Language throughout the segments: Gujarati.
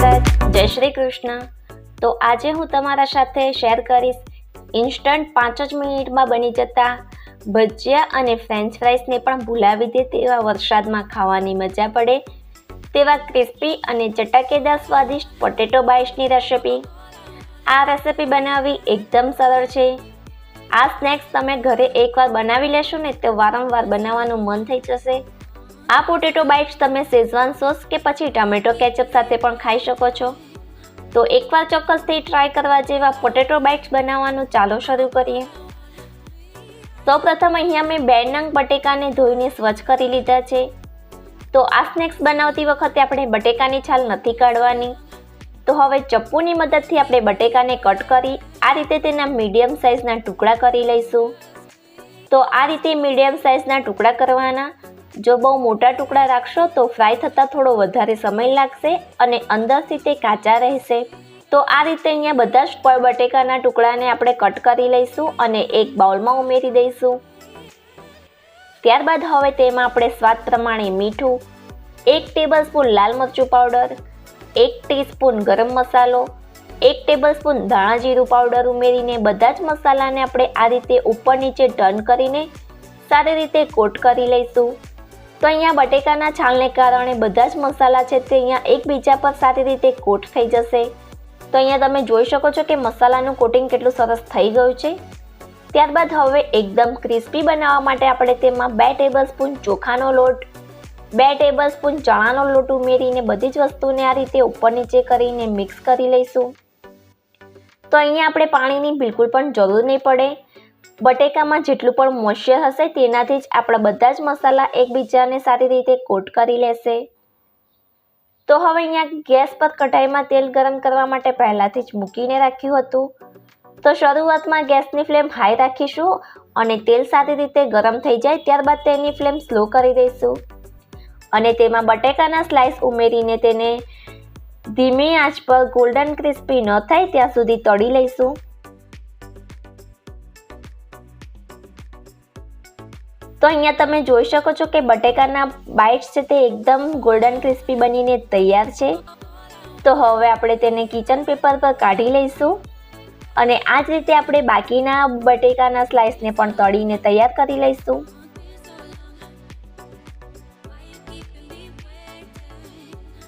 શ્રી કૃષ્ણ. તો આજે હું તમારા સાથે શેર કરીશ ઇન્સ્ટન્ટ પાંચ જ મિનિટમાં બની જતા ભજીયા અને ફ્રેન્ચ ફ્રાઈસને પણ ભૂલાવી દે તેવા વરસાદમાં ખાવાની મજા પડે તેવા ક્રિસ્પી અને ચટાકેદાર સ્વાદિષ્ટ પોટેટો બાઇટ્સની રેસિપી. આ રેસિપી બનાવવી એકદમ સરળ છે. આ સ્નેક્સ તમે ઘરે એકવાર બનાવી લેશો ને તો વારંવાર બનાવવાનું મન થઈ જશે. આ પોટેટો બાઇટ્સ તમે શેઝવાન સોસ કે પછી ટમેટો કેચઅપ સાથે પણ ખાઈ શકો છો. તો એકવાર ચોક્કસથી ટ્રાય કરવા જેવા પોટેટો બાઇટ્સ બનાવવાનું ચાલો શરૂ કરીએ. સૌપ્રથમ અહીંયા મેં બે નંગ બટેકાને ધોઈને સ્વચ્છ કરી લીધા છે. તો આ સ્નેક્સ બનાવતી વખતે આપણે બટેકાની છાલ નથી કાઢવાની. તો હવે ચપ્પુની મદદથી આપણે બટેકાને કટ કરી આ રીતે તેના મીડિયમ સાઇઝના ટુકડા કરી લઈશું. તો આ રીતે મીડિયમ સાઇઝના ટુકડા કરવાના. જો બહુ મોટા ટુકડા રાખશો તો ફ્રાય થતાં થોડો વધારે સમય લાગશે અને અંદરથી તે કાચા રહેશે. તો આ રીતે અહીંયા બધા જ બટેકાના ટુકડાને આપણે કટ કરી લઈશું અને એક બાઉલમાં ઉમેરી દઈશું. ત્યારબાદ હવે તેમાં આપણે સ્વાદ પ્રમાણે મીઠું, એક ટેબલ સ્પૂન લાલ મરચું પાવડર, એક ટીસ્પૂન ગરમ મસાલો, એક ટેબલ સ્પૂન ધાણા જીરું પાવડર ઉમેરીને બધા જ મસાલાને આપણે આ રીતે ઉપર નીચે ટર્ન કરીને સારી રીતે કોટ કરી લઈશું. તો અહીંયા બટેકાના છાલને કારણે બધા જ મસાલા છે તે અહીંયા એકબીજા પર સારી રીતે કોટ થઈ જશે. તો અહીંયા તમે જોઈ શકો છો કે મસાલાનું કોટિંગ કેટલું સરસ થઈ ગયું છે. ત્યારબાદ હવે એકદમ ક્રિસ્પી બનાવવા માટે આપણે તેમાં બે ટેબલ સ્પૂન ચોખાનો લોટ, બે ટેબલ સ્પૂન ચણાનો લોટ ઉમેરીને બધી જ વસ્તુને આ રીતે ઉપર નીચે કરીને મિક્સ કરી લઈશું. તો અહીંયા આપણે પાણીની બિલકુલ પણ જરૂર નહીં પડે. બટેકામાં જેટલું પણ મોઇશ્ચર હશે તેનાથી જ આપણા બધા જ મસાલા એકબીજાને સારી રીતે કોટ કરી લેશે. તો હવે અહીંયા ગેસ પર કઢાઈમાં તેલ ગરમ કરવા માટે પહેલાંથી જ મૂકીને રાખ્યું હતું. તો શરૂઆતમાં ગેસની ફ્લેમ હાઈ રાખીશું અને તેલ સારી રીતે ગરમ થઈ જાય ત્યારબાદ તેની ફ્લેમ સ્લો કરી દઈશું. અને તેમાં બટેકાના સ્લાઇસ ઉમેરીને તેને ધીમી આંચ પર ગોલ્ડન ક્રિસ્પી ન થાય ત્યાં સુધી તળી લઈશું. તો અહીંયા તમે જોઈ શકો છો કે બટેકાના બાઇટ્સ છે તે એકદમ ગોલ્ડન ક્રિસ્પી બનીને તૈયાર છે. તો હવે આપણે તેને કિચન પેપર પર કાઢી લઈશું. અને આ જ રીતે આપણે બાકીના બટેકાના સ્લાઇસને પણ તળીને તૈયાર કરી લઈશું.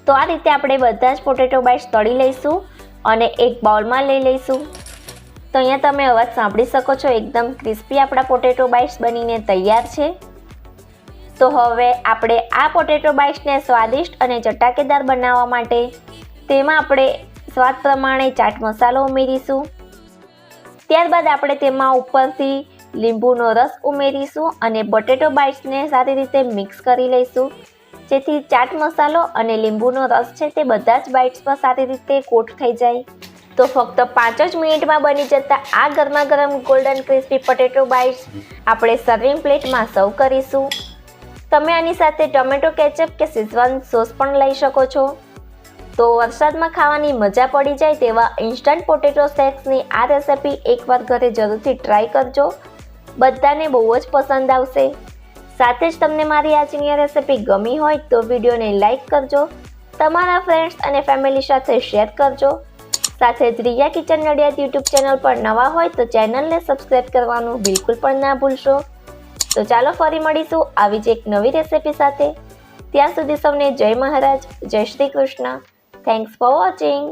તો આ રીતે આપણે બધા જ પોટેટો બાઇટ્સ તળી લઈશું અને એક બાઉલમાં લઈ લઈશું. તો અહીંયા તમે અવાજ સાંભળી શકો છો, એકદમ ક્રિસ્પી આપણા પોટેટો બાઇટ્સ બનીને તૈયાર છે. તો હવે આપણે આ પોટેટો બાઇટ્સને સ્વાદિષ્ટ અને ચટાકેદાર બનાવવા માટે તેમાં આપણે સ્વાદ પ્રમાણે ચાટ મસાલો ઉમેરીશું. ત્યારબાદ આપણે તેમાં ઉપરથી લીંબુનો રસ ઉમેરીશું અને બટેટો બાઇટ્સને સારી રીતે મિક્સ કરી લઈશું. જેથી ચાટ મસાલો અને લીંબુનો રસ છે તે બધા જ બાઇટ્સ પર સારી રીતે કોટ થઈ જાય. તો ફક્ત પાંચ જ મિનિટમાં બની જતા આ ગરમા ગરમ ગોલ્ડન ક્રિસ્પી પટેટો બાઇટ્સ આપણે સર્વિંગ પ્લેટમાં સર્વ કરીશું. તમે આની સાથે ટોમેટો કેચઅપ કે સિઝવાન સોસ પણ લઈ શકો છો. તો વરસાદમાં ખાવાની મજા પડી જાય તેવા ઇન્સ્ટન્ટ પોટેટો સ્નેક્સની આ રેસિપી એકવાર ઘરે જરૂરથી ટ્રાય કરજો. બધાને બહુ જ પસંદ આવશે. સાથે જ તમને મારી આજની આ રેસિપી ગમી હોય તો વિડીયોને લાઇક કરજો. તમારા ફ્રેન્ડ્સ અને ફેમિલી સાથે શેર કરજો. સાથે જ Riya kitchen Nadiad YouTube channel પર નવા હોય તો ચેનલને સબસ્ક્રાઈબ કરવાનું બિલકુલ પણ ના ભૂલશો. તો ચાલો ફરી મળીશું આવી જ એક નવી રેસિપી સાથે. ત્યાં સુધી સૌને જય મહારાજ, જય Shri Krishna. Thanks for watching